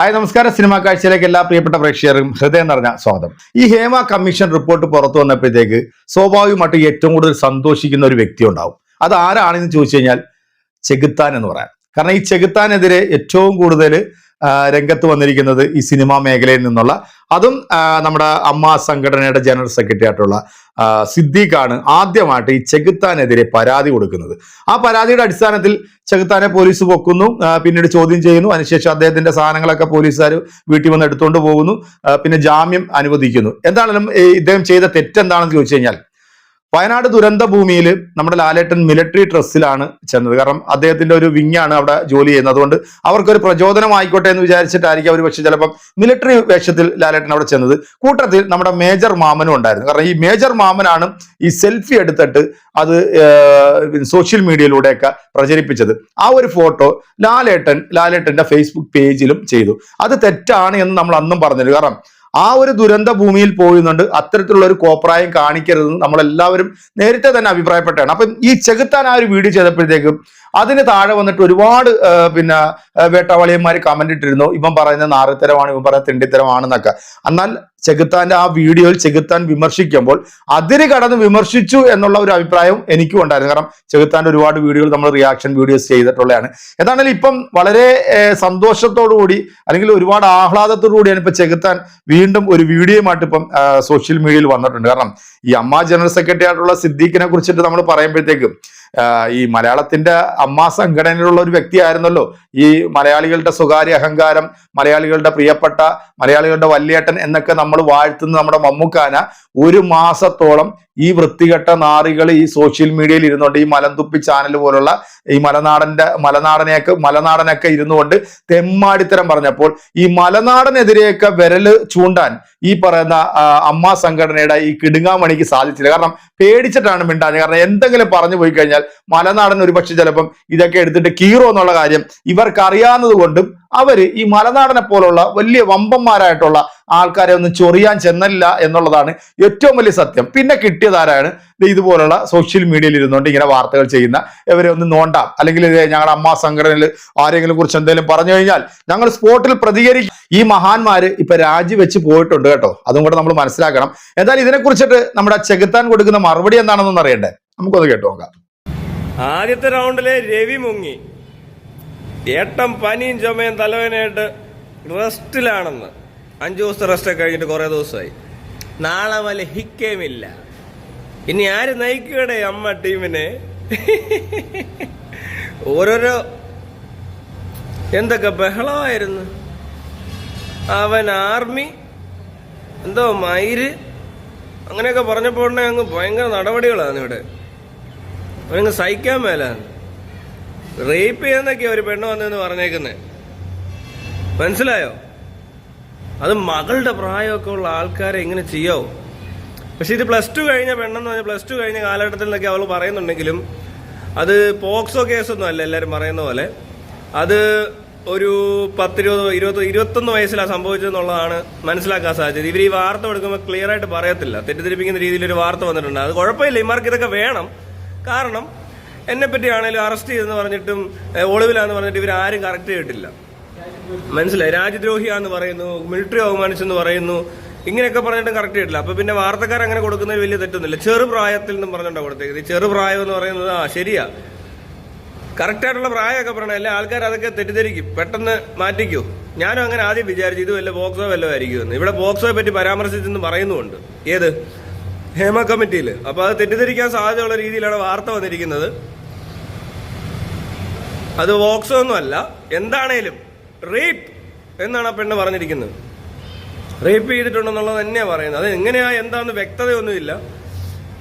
Hi നമസ്കാരം. Cinema കാഴ്ചയിലേക്ക് എല്ലാ പ്രിയപ്പെട്ട പ്രേക്ഷകർക്കും ഹൃദയം നിറഞ്ഞ സ്വാഗതം. ഈ ഹേമ കമ്മീഷൻ റിപ്പോർട്ട് പുറത്തു വന്നപ്പോഴത്തേക്ക് സ്വാഭാവികമായിട്ട് ഏറ്റവും കൂടുതൽ സന്തോഷിക്കുന്ന ഒരു വ്യക്തി ഉണ്ടാവും. അത് ആരാണെന്ന് ചോദിച്ചു കഴിഞ്ഞാൽ ചെകുത്താൻ എന്ന് പറയാം. കാരണം ഈ ചെകുത്താനെതിരെ ഏറ്റവും കൂടുതൽ രംഗത്ത് വന്നിരിക്കുന്നത് ഈ സിനിമാ മേഖലയിൽ നിന്നുള്ള അതും നമ്മുടെ അമ്മ സംഘടനയുടെ ജനറൽ സെക്രട്ടറി ആയിട്ടുള്ള സിദ്ദീഖാണ് ആദ്യമായിട്ട് ഈ ചെകുത്താനെതിരെ പരാതി കൊടുക്കുന്നത്. ആ പരാതിയുടെ അടിസ്ഥാനത്തിൽ ചെകുത്താനെ പോലീസ് പൊക്കുന്നു പിന്നീട് ചോദ്യം ചെയ്യുന്നു. അതിനുശേഷം അദ്ദേഹത്തിന്റെ സാധനങ്ങളൊക്കെ പോലീസുകാർ വീട്ടിൽ വന്ന് എടുത്തുകൊണ്ട് പോകുന്നു പിന്നെ ജാമ്യം അനുവദിക്കുന്നു. എന്താണെങ്കിലും ഇദ്ദേഹം ചെയ്ത തെറ്റെന്താണെന്ന് ചോദിച്ചു കഴിഞ്ഞാൽ വയനാട് ദുരന്ത ഭൂമിയിൽ നമ്മുടെ ലാലേട്ടൻ മിലിറ്ററി ഡ്രസ്സിലാണ് ചെന്നത്. കാരണം അദ്ദേഹത്തിന്റെ ഒരു വിങ്ങാണ് അവിടെ ജോലി ചെയ്യുന്നത്. അതുകൊണ്ട് അവർക്കൊരു പ്രചോദനം ആയിക്കോട്ടെ എന്ന് വിചാരിച്ചിട്ടായിരിക്കും അവർ പക്ഷെ ചിലപ്പം മിലിറ്ററി വേഷത്തിൽ ലാലേട്ടൻ അവിടെ ചെന്നത്. കൂട്ടത്തിൽ നമ്മുടെ മേജർ മാമനും ഉണ്ടായിരുന്നു. കാരണം ഈ മേജർ മാമനാണ് ഈ സെൽഫി എടുത്തിട്ട് അത് സോഷ്യൽ മീഡിയയിലൂടെയൊക്കെ പ്രചരിപ്പിച്ചത്. ആ ഒരു ഫോട്ടോ ലാലേട്ടൻ ലാലേട്ടന്റെ ഫേസ്ബുക്ക് പേജിലും ചെയ്തു. അത് തെറ്റാണ് എന്ന് നമ്മൾ അന്നും പറഞ്ഞിരുന്നു. കാരണം ആ ഒരു ദുരന്ത ഭൂമിയിൽ പോയുന്നുണ്ട് അത്തരത്തിലുള്ള ഒരു കോപ്രായം കാണിക്കരുതെന്ന് നമ്മളെല്ലാവരും നേരത്തെ തന്നെ അഭിപ്രായപ്പെട്ടാണ് അപ്പം ഈ ചെകുത്താൻ ആ ഒരു വീഡിയോ ചെയ്തപ്പോഴത്തേക്കും അതിന് താഴെ വന്നിട്ട് ഒരുപാട് പിന്നെ വേട്ടവാളിയന്മാർ കമന്റ് ഇട്ടിരുന്നു. ഇവൻ പറയുന്ന നാറുത്തരമാണ് ഇവൻ പറയുന്ന തിണ്ടിത്തരമാണെന്നൊക്കെ. എന്നാൽ ചെകുത്താന്റെ ആ വീഡിയോയിൽ ചെകുത്താൻ വിമർശിക്കുമ്പോൾ അതിര് കടന്ന് വിമർശിച്ചു എന്നുള്ള ഒരു അഭിപ്രായം എനിക്കും ഉണ്ടായിരുന്നു. കാരണം ചെകുത്താന്റെ ഒരുപാട് വീഡിയോകൾ നമ്മൾ റിയാക്ഷൻ വീഡിയോസ് ചെയ്തിട്ടുള്ളതാണ്. എന്താണെങ്കിലും ഇപ്പം വളരെ സന്തോഷത്തോടുകൂടി കൂടി അല്ലെങ്കിൽ ഒരുപാട് ആഹ്ലാദത്തോടു കൂടിയാണ് ഇപ്പൊ ചെകുത്താൻ വീണ്ടും ഒരു വീഡിയോയുമായിട്ട് ഇപ്പം സോഷ്യൽ മീഡിയയിൽ വന്നിട്ടുണ്ട്. കാരണം ഈ അമ്മ ജനറൽ സെക്രട്ടറി ആയിട്ടുള്ള സിദ്ദീഖിനെ കുറിച്ചിട്ട് നമ്മൾ പറയുമ്പോഴത്തേക്കും ഈ മലയാളത്തിന്റെ അമ്മ സംഘടനയിലുള്ള ഒരു വ്യക്തിയായിരുന്നല്ലോ. ഈ മലയാളികളുടെ സ്വകാര്യ അഹങ്കാരം മലയാളികളുടെ പ്രിയപ്പെട്ട മലയാളികളുടെ വല്യേട്ടൻ എന്നൊക്കെ നമ്മൾ വാഴ്ത്തുന്ന നമ്മുടെ മമ്മൂക്കാന ഒരു മാസത്തോളം ഈ വൃത്തികെട്ട നാറികൾ ഈ സോഷ്യൽ മീഡിയയിൽ ഇരുന്നുകൊണ്ട് ഈ മലന്തുപ്പി ചാനൽ പോലുള്ള ഈ മലനാടന്റെ മലനാടനെയൊക്കെ മലനാടനൊക്കെ ഇരുന്നുകൊണ്ട് തെമ്മാടിത്തരം പറഞ്ഞപ്പോൾ ഈ മലനാടനെതിരെയൊക്കെ വിരൽ ചൂണ്ടാൻ ഈ പറയുന്ന അമ്മ സംഘടനയുടെ ഈ കിടുങ്ങാമണിക്ക് സാധിച്ചില്ല. കാരണം പേടിച്ചിട്ടാണ് മിണ്ടാഞ്ഞ് കാരണം എന്തെങ്കിലും പറഞ്ഞു പോയി കഴിഞ്ഞാൽ മലനാടൻ ഒരുപക്ഷെ ചിലപ്പം ഇതൊക്കെ എടുത്തിട്ട് കീറോ എന്നുള്ള കാര്യം ഇവർക്ക് അറിയാവുന്നത് കൊണ്ടും അവർ ഈ മലനാടനെ പോലുള്ള വലിയ വമ്പന്മാരായിട്ടുള്ള ആൾക്കാരെ ഒന്നും ചൊറിയാൻ ചെന്നില്ല എന്നുള്ളതാണ് ഏറ്റവും വലിയ സത്യം. പിന്നെ കിട്ടിയതാരാണ് ഇതുപോലുള്ള സോഷ്യൽ മീഡിയയിൽ ഇരുന്നുകൊണ്ട് ഇങ്ങനെ വാർത്തകൾ ചെയ്യുന്ന ഇവരെ ഒന്ന് നോണ്ടാം. അല്ലെങ്കിൽ ഞങ്ങളുടെ അമ്മ സംഘടനയിൽ ആരെങ്കിലും കുറിച്ച് എന്തെങ്കിലും പറഞ്ഞു കഴിഞ്ഞാൽ ഞങ്ങൾ സ്പോട്ടിൽ പ്രതികരിക്കും. ഈ മഹാന്മാര് ഇപ്പൊ രാജിവെച്ച് പോയിട്ടുണ്ട് കേട്ടോ. അതും കൂടെ നമ്മൾ മനസ്സിലാക്കണം. എന്തായാലും ഇതിനെ കുറിച്ചിട്ട് നമ്മുടെ ചെകുത്താൻ കൊടുക്കുന്ന മറുപടി എന്താണെന്നൊന്നും അറിയണ്ടേ? നമുക്കൊന്ന് കേട്ടു നോക്കാം. ആദ്യത്തെ റൗണ്ടിലെ രവി മുങ്ങി. ഏട്ടം പനിയും ചുമയും തലവേനായിട്ട് റെസ്റ്റിലാണെന്ന് അഞ്ചു ദിവസത്തെ റെസ്റ്റ് കഴിഞ്ഞിട്ട് കുറെ ദിവസമായി. നാളെ വല്ല ഹിക്കേമില്ല. ഇനി ആര് നയിക്കടെ അമ്മ ടീമിനെ? ഓരോരോ എന്തൊക്കെ ബഹളമായിരുന്നു. അവൻ ആർമി എന്തോ മയിര് അങ്ങനെയൊക്കെ പറഞ്ഞപ്പോൾ അങ്ങ് ഭയങ്കര നടപടികളാണ് ഇവിടെ. അവനങ്ങ് സഹിക്കാൻ മേലാണ്. റേപ്പ് ചെയ്യുന്നൊക്കെയാ ഒരു പെണ്ണ് വന്നെന്ന് പറഞ്ഞേക്കുന്നേ. മനസ്സിലായോ? അത് മകളുടെ പ്രായമൊക്കെ ഉള്ള ആൾക്കാരെ എങ്ങനെ ചെയ്യാവോ പക്ഷെ ഇത് പ്ലസ് ടു കഴിഞ്ഞ പെണ്ണെന്ന് പറഞ്ഞാൽ പ്ലസ് ടു കഴിഞ്ഞ കാലഘട്ടത്തിൽ നിന്നൊക്കെ അവൾ പറയുന്നുണ്ടെങ്കിലും അത് പോക്സോ കേസൊന്നും അല്ല എല്ലാവരും പറയുന്ന പോലെ. അത് ഒരു പത്തിരുപത് ഇരുപത് ഇരുപത്തൊന്ന് വയസ്സിലാണ് സംഭവിച്ചതെന്നുള്ളതാണ് മനസ്സിലാക്കാൻ സാധിച്ചത്. ഇവർ ഈ വാർത്ത കൊടുക്കുമ്പോൾ ക്ലിയർ ആയിട്ട് പറയത്തില്ല. തെറ്റിദ്ധരിപ്പിക്കുന്ന രീതിയിൽ ഒരു വാർത്ത വന്നിട്ടുണ്ട്. അത് കുഴപ്പമില്ല ഇമാർക്ക് ഇതൊക്കെ വേണം. കാരണം എന്നെ പറ്റിയാണെങ്കിലും അറസ്റ്റ് ചെയ്തെന്ന് പറഞ്ഞിട്ടും ഒളിവിലാന്ന് പറഞ്ഞിട്ട് ഇവർ ആരും കറക്റ്റ് ചെയ്തിട്ടില്ല. മനസ്സിലായി. രാജ്യദ്രോഹിയാന്ന് പറയുന്നു മിലിറ്ററി അവമാനിച്ചെന്ന് പറയുന്നു ഇങ്ങനെയൊക്കെ പറഞ്ഞിട്ട് കറക്റ്റ് ആയിട്ടില്ല. അപ്പൊ പിന്നെ വാർത്തക്കാർ അങ്ങനെ കൊടുക്കുന്നതിൽ വലിയ തെറ്റൊന്നുമില്ല. ചെറുപ്രായത്തിൽ നിന്നും പറഞ്ഞിട്ടാണ് കൊടുത്തേക്കുന്നത് ചെറുപ്രായം എന്ന് പറയുന്നത് ആ ശരിയാ. കറക്റ്റ് ആയിട്ടുള്ള പ്രായമൊക്കെ പറയണം. എല്ലാ ആൾക്കാർ അതൊക്കെ തെറ്റിദ്ധരിക്കും. പെട്ടെന്ന് മാറ്റിക്കോ. ഞാനും അങ്ങനെ ആദ്യം വിചാരിച്ചു ഇത് വല്ല ബോക്സോ വല്ലോ ആയിരിക്കുമെന്ന്. ഇവിടെ ബോക്സോയെ പറ്റി പരാമർശിച്ചെന്ന് പറയുന്നുമുണ്ട്. ഏത്? ഹേമ കമ്മിറ്റിയിൽ അപ്പൊ അത് തെറ്റിദ്ധരിക്കാൻ സാധ്യതയുള്ള രീതിയിലാണ് വാർത്ത വന്നിരിക്കുന്നത്. അത് വോക്സോ ഒന്നും അല്ല. എന്താണേലും. റേപ്പ് എന്നാണ് ആ പെണ്ണ് പറഞ്ഞിരിക്കുന്നത്. റേപ്പ് ചെയ്തിട്ടുണ്ടെന്നുള്ളത് തന്നെയാണ് പറയുന്നത്. അത് എങ്ങനെയാ എന്താന്ന് വ്യക്തതയൊന്നുമില്ല.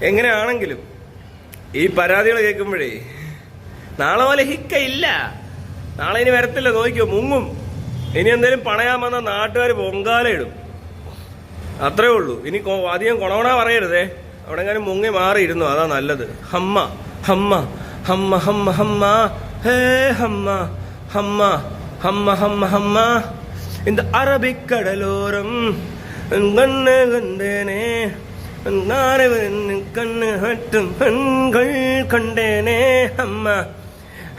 എങ്ങനെയാണെങ്കിലും ഈ പരാതികൾ കേൾക്കുമ്പോഴേ നാളെ പോലെ ഹിക്ക ഇല്ല. നാളെ ഇനി വരത്തില്ല നോക്കിയോ മുങ്ങും. ഇനി എന്തേലും പണയാൻ വന്ന നാട്ടുകാർ പൊങ്കാലയിടും അത്രേ ഉള്ളൂ. ഇനി അധികം കൊണവണ പറയരുതേ. അവിടെ എങ്ങനെ മുങ്ങി മാറിയിരുന്നു. അതാ നല്ലത്. ഹമ്മ ഹമ്മ ഹമ്മ ഹമ്മ ഹമ്മ. ഹേ ഹമ്മ ഹമ്മ. ഹമ്മ ഹമ്മ ഹമ്മ இந்த அரபிக்கடலோரம் கண்ணு கண்டேனே நானவன் கண்ணு ஹட்டும் பெண்கள் கண்டேனே அம்மா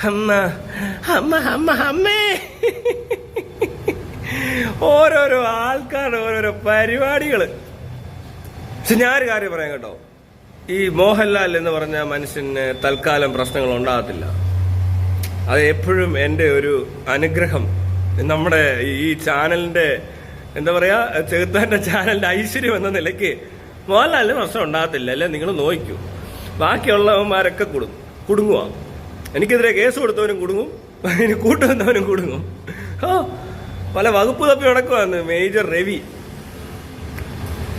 அம்மா அம்மா அம்மா அம்மே ഓരോരോ ആൾക്കാരുടെ ഓരോരോ പരിപാടികൾ പക്ഷെ ഞാനൊരു കാര്യം പറയാം കേട്ടോ ഈ മോഹൻലാൽ എന്ന് പറഞ്ഞ മനുഷ്യന് തൽക്കാലം പ്രശ്നങ്ങൾ ഉണ്ടാകത്തില്ല അത് എപ്പോഴും എന്റെ ഒരു അനുഗ്രഹം. നമ്മുടെ ഈ ചാനലിന്റെ എന്താ പറയാ ചെറുത്താന്റെ ചാനലിന്റെ ഐശ്വര്യം എന്ന നിലയ്ക്ക് മോഹൻലാലിന് പ്രശ്നം ഉണ്ടാകത്തില്ല. അല്ലെ? നിങ്ങൾ നോക്കൂ ബാക്കിയുള്ളവന്മാരൊക്കെ കുടുങ്ങും കുടുങ്ങുക എനിക്കെതിരെ കേസ് കൊടുത്തവനും കുടുങ്ങും. അതിന് കൂട്ടുവന്നവനും കുടുങ്ങും. ഓ പല വകുപ്പ് തപ്പി നടക്കുവാന്ന് മേജർ രവി.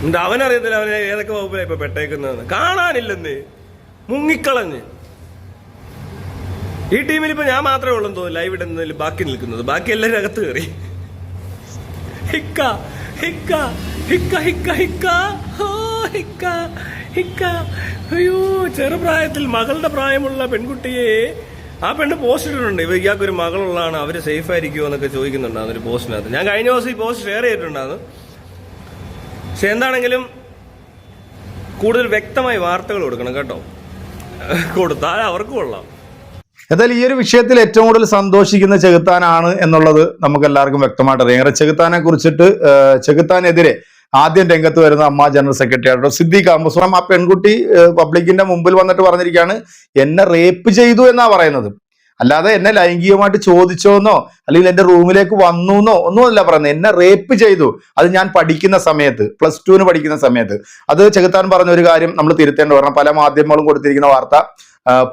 എന്താ അവനറിയത്തില്ല അവനെ ഏതൊക്കെ വകുപ്പിലാണ് ഇപ്പൊ പെട്ടേക്കുന്നതെന്ന്. കാണാനില്ലെന്ന്. മുങ്ങിക്കളഞ്ഞ്. ഈ ടീമിൽ ഇപ്പൊ ഞാൻ മാത്രമേ ഉള്ളൂ തോന്നുന്നു ലൈവ് ഇടുന്നതിൽ ബാക്കി നിൽക്കുന്നത്. ബാക്കി എല്ലാവരും അകത്ത് കയറി. ഹിക്ക ഹിക്ക ഹിക്ക ഹിക്ക ഹിക്ക. ഹിക്ക അയ്യോ ചെറുപ്രായത്തിൽ മകളുടെ പ്രായമുള്ള പെൺകുട്ടിയെ ആ പെണ്ണ് പോസ്റ്റ് ഇട്ടിട്ടുണ്ട്. ഇവ ഇയാൾക്ക് ഒരു മകളുള്ളതാണ് അവർ സേഫ് ആയിരിക്കുമോ എന്നൊക്കെ ചോദിക്കുന്നുണ്ടായിരുന്നു ഒരു പോസ്റ്റിനകത്ത് ഞാൻ കഴിഞ്ഞ ദിവസം ഈ പോസ്റ്റ് ഷെയർ ചെയ്തിട്ടുണ്ടായിരുന്നു. പക്ഷെ എന്താണെങ്കിലും കൂടുതൽ വ്യക്തമായി വാർത്തകൾ കൊടുക്കണം കേട്ടോ. കൊടുത്താൽ അവർക്കും കൊള്ളാം. എന്തായാലും ഈ ഒരു വിഷയത്തിൽ ഏറ്റവും കൂടുതൽ സന്തോഷിക്കുന്ന ചെകുത്താനാണ് എന്നുള്ളത് നമുക്ക് എല്ലാവർക്കും വ്യക്തമായിട്ട് അറിയാം. കാരണം ചെകുത്താനെ കുറിച്ചിട്ട് ചെകുത്താനെതിരെ ആദ്യം രംഗത്ത് വരുന്ന അമ്മ ജനറൽ സെക്രട്ടറി ആയിട്ട് സിദ്ദീഖ് അമ്പസ്വാം ആ പെൺകുട്ടി പബ്ലിക്കിന്റെ മുമ്പിൽ വന്നിട്ട് പറഞ്ഞിരിക്കുകയാണ് എന്നെ റേപ്പ് ചെയ്തു എന്നാ പറയുന്നത്. അല്ലാതെ എന്നെ ലൈംഗികമായിട്ട് ചോദിച്ചോന്നോ അല്ലെങ്കിൽ എന്റെ റൂമിലേക്ക് വന്നു എന്നോ ഒന്നുമല്ല പറയുന്നത്. എന്നെ റേപ്പ് ചെയ്തു. അത് ഞാൻ പഠിക്കുന്ന സമയത്ത് പ്ലസ് ടുവിന് പഠിക്കുന്ന സമയത്ത്. അത് ചെകുത്താൻ പറഞ്ഞ ഒരു കാര്യം നമ്മൾ തിരുത്തേണ്ട പല മാധ്യമങ്ങളും കൊടുത്തിരിക്കുന്ന വാർത്ത.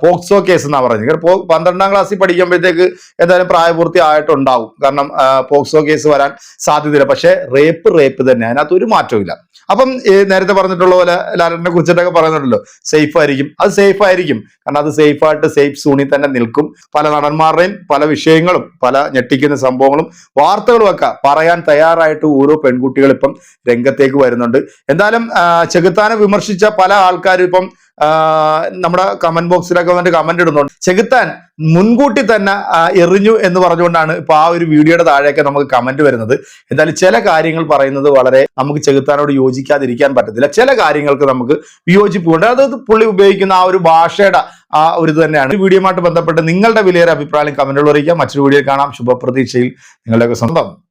പോക്സോ കേസ് എന്നാ പറയുന്നത്. കാരണം പന്ത്രണ്ടാം ക്ലാസ്സിൽ പഠിക്കുമ്പോഴത്തേക്ക് എന്തായാലും പ്രായപൂർത്തി ആയിട്ടുണ്ടാവും. കാരണം പോക്സോ കേസ് വരാൻ സാധ്യതയില്ല. പക്ഷേ റേപ്പ് റേപ്പ് തന്നെ. അതിനകത്ത് ഒരു മാറ്റവും അപ്പം നേരത്തെ പറഞ്ഞിട്ടുള്ള പോലെ ലാലനെ കുറിച്ചിട്ടൊക്കെ പറയുന്നുണ്ടല്ലോ. സേഫ് ആയിരിക്കും. അത് സേഫ് ആയിരിക്കും. കാരണം അത് സേഫ് ആയിട്ട് സേഫ് സൂണിൽ തന്നെ നിൽക്കും. പല നടന്മാരുടെയും പല വിഷയങ്ങളും പല ഞെട്ടിക്കുന്ന സംഭവങ്ങളും വാർത്തകളും ഒക്കെ പറയാൻ തയ്യാറായിട്ട് ഓരോ പെൺകുട്ടികൾ ഇപ്പം രംഗത്തേക്ക് വരുന്നുണ്ട്. എന്തായാലും ചെകുത്താനെ വിമർശിച്ച പല ആൾക്കാരും ഇപ്പം നമ്മുടെ കമന്റ് ബോക്സിലൊക്കെ വന്നിട്ട് കമന്റ് ഇടുന്നുണ്ട്. ചെകുത്താൻ മുൻകൂട്ടി തന്നെ എറിഞ്ഞു എന്ന് പറഞ്ഞുകൊണ്ടാണ് ഇപ്പൊ ആ ഒരു വീഡിയോയുടെ താഴെയൊക്കെ നമുക്ക് കമന്റ് വരുന്നത്. എന്തായാലും ചില കാര്യങ്ങൾ പറയുന്നത് വളരെ നമുക്ക് ചെകുത്താനോട് യോജിക്കാതിരിക്കാൻ പറ്റത്തില്ല. ചില കാര്യങ്ങൾക്ക് നമുക്ക് വിയോജിപ്പുണ്ട്. അത് പുള്ളി ഉപയോഗിക്കുന്ന ആ ഒരു ഭാഷയുടെ ആ ഒരു തന്നെയാണ്. ഈ വീഡിയോയുമായിട്ട് ബന്ധപ്പെട്ട് നിങ്ങളുടെ വിലയേറെ അഭിപ്രായം കമന്റുകൾ അറിയിക്കാം മറ്റൊരു വീഡിയോ കാണാം. ശുഭപ്രതീക്ഷയിൽ നിങ്ങളുടെയൊക്കെ സ്വന്തം